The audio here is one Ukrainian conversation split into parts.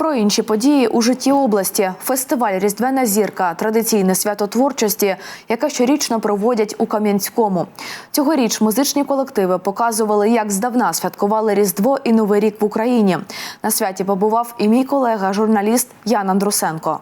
Про інші події у житті області. Фестиваль Різдвяна зірка традиційне свято творчості, яке щорічно проводять у Кам'янському. Цьогоріч музичні колективи показували, як здавна святкували Різдво і Новий рік в Україні. На святі побував і мій колега, журналіст Ян Андрусенко.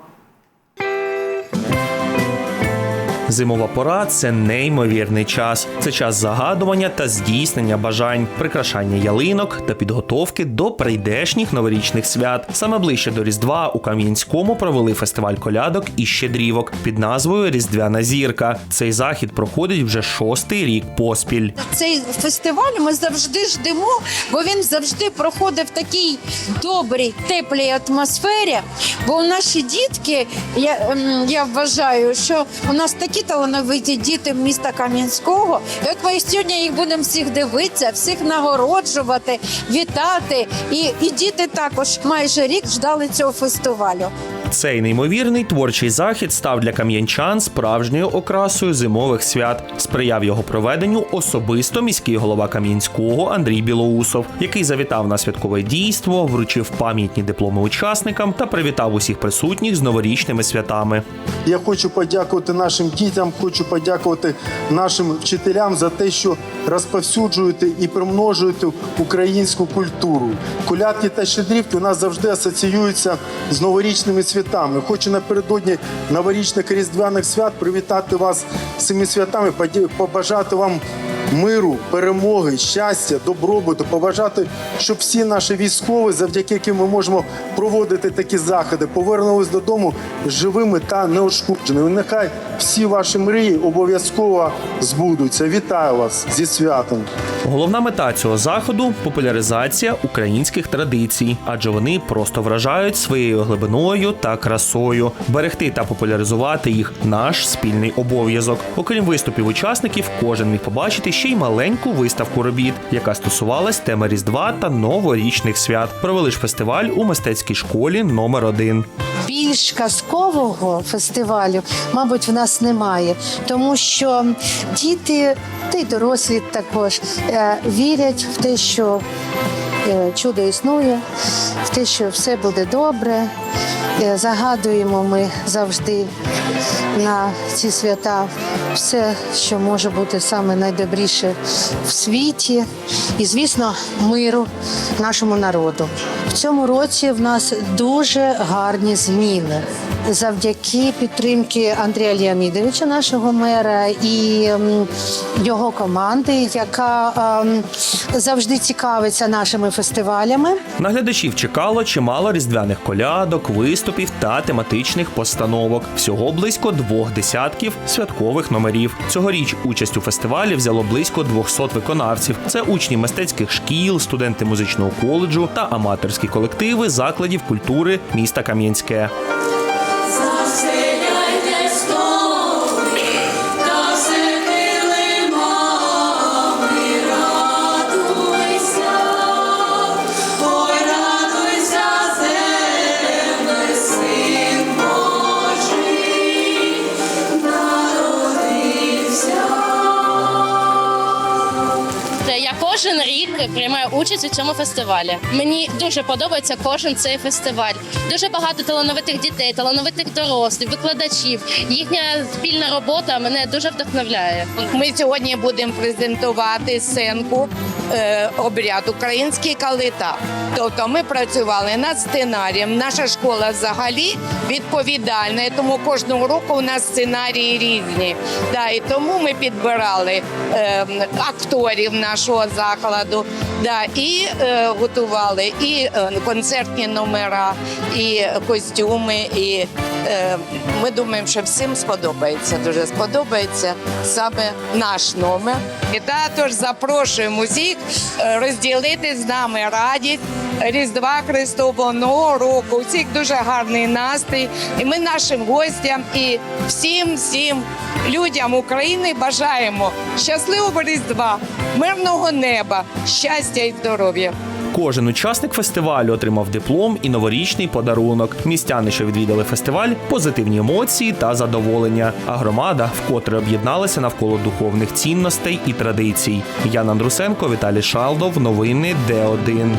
Зимова пора це неймовірний час. Це час загадування та здійснення бажань, прикрашання ялинок та підготовки до прийдешніх новорічних свят. Саме ближче до Різдва у Кам'янському провели фестиваль колядок і щедрівок під назвою Різдвяна зірка. Цей захід проходить вже шостий рік поспіль. Цей фестиваль ми завжди ждемо, бо він завжди проходить в такій добрій, теплій атмосфері. Бо наші дітки, я, ем, я вважаю, що у нас такі талановиті діти міста Кам'янського. От ми сьогодні їх будемо всіх дивитися, всіх нагороджувати, вітати. І, і діти також майже рік ждали цього фестивалю. Цей неймовірний творчий захід став для кам'янчан справжньою окрасою зимових свят. Сприяв його проведенню особисто міський голова Кам'янського Андрій Білоусов, який завітав на святкове дійство, вручив пам'ятні дипломи учасникам та привітав усіх присутніх з новорічними святами. Я хочу подякувати нашим дітям, хочу подякувати нашим вчителям за те, що розповсюджуєте і примножуєте українську культуру. Колядки та щедрівки у нас завжди асоціюються з новорічними святами. Хочу напередодні новорічних різдвяних свят привітати вас з цими святами, побажати вам миру, перемоги, щастя, добробуту, побажати, щоб всі наші військові, завдяки яким ми можемо проводити такі заходи, повернулись додому живими та неушкодженими. Нехай всі ваші мрії обов'язково збудуться. Вітаю вас зі святом. Головна мета цього заходу популяризація українських традицій, адже вони просто вражають своєю глибиною та красою. Берегти та популяризувати їх наш спільний обов'язок. Окрім виступів учасників, кожен міг побачити ще й маленьку виставку робіт, яка стосувалась теми Різдва та новорічних свят. Провели ж фестиваль у мистецькій школі номер 1 більш казкового фестивалю, мабуть, в нас немає, тому що діти, та й дорослі також е, вірять в те, що е, чудо існує, в те, що все буде добре. Е, Загадуємо ми завжди на ці свята все, що може бути саме найдобріше в світі, і, звісно, миру нашому народу. В цьому році в нас дуже гарні зміни. Завдяки підтримки Андрія Леонідовича, нашого мера, і його команди, яка ем, завжди цікавиться нашими фестивалями. Наглядачів чекало чимало різдвяних колядок, виступів та тематичних постановок. Всього близько двох десятків святкових номерів. Цьогоріч участь у фестивалі взяло близько 200 виконавців. Це учні мистецьких шкіл, студенти музичного коледжу та аматорські колективи закладів культури міста Кам'янське. Та Я кожен рік приймаю участь у цьому фестивалі. Мені дуже подобається кожен цей фестиваль. Дуже багато талановитих дітей, талановитих дорослих, викладачів. Їхня спільна робота мене дуже вдохновляє. Ми сьогодні будемо презентувати сценку е, обряд український калита. Тобто ми працювали над сценарієм. Наша школа взагалі відповідальна, тому кожного року у нас сценарії різні. Да, і тому ми підбирали е, акторів нашого закладу. espetáculo do Да, і е, готували і е, концертні номера, і костюми. І е, ми думаємо, що всім сподобається. Дуже сподобається саме наш номер. І також запрошуємо усіх е, розділити з нами радість Різдва Христового Нового року. У всіх дуже гарний настрій. І ми нашим гостям і всім всім людям України бажаємо щасливого Різдва, мирного неба, щастя і здоров'я. Кожен учасник фестивалю отримав диплом і новорічний подарунок. Містяни, що відвідали фестиваль, позитивні емоції та задоволення. А громада вкотре об'єдналася навколо духовних цінностей і традицій. Ян Андрусенко, Віталій Шалдов. Новини Д1.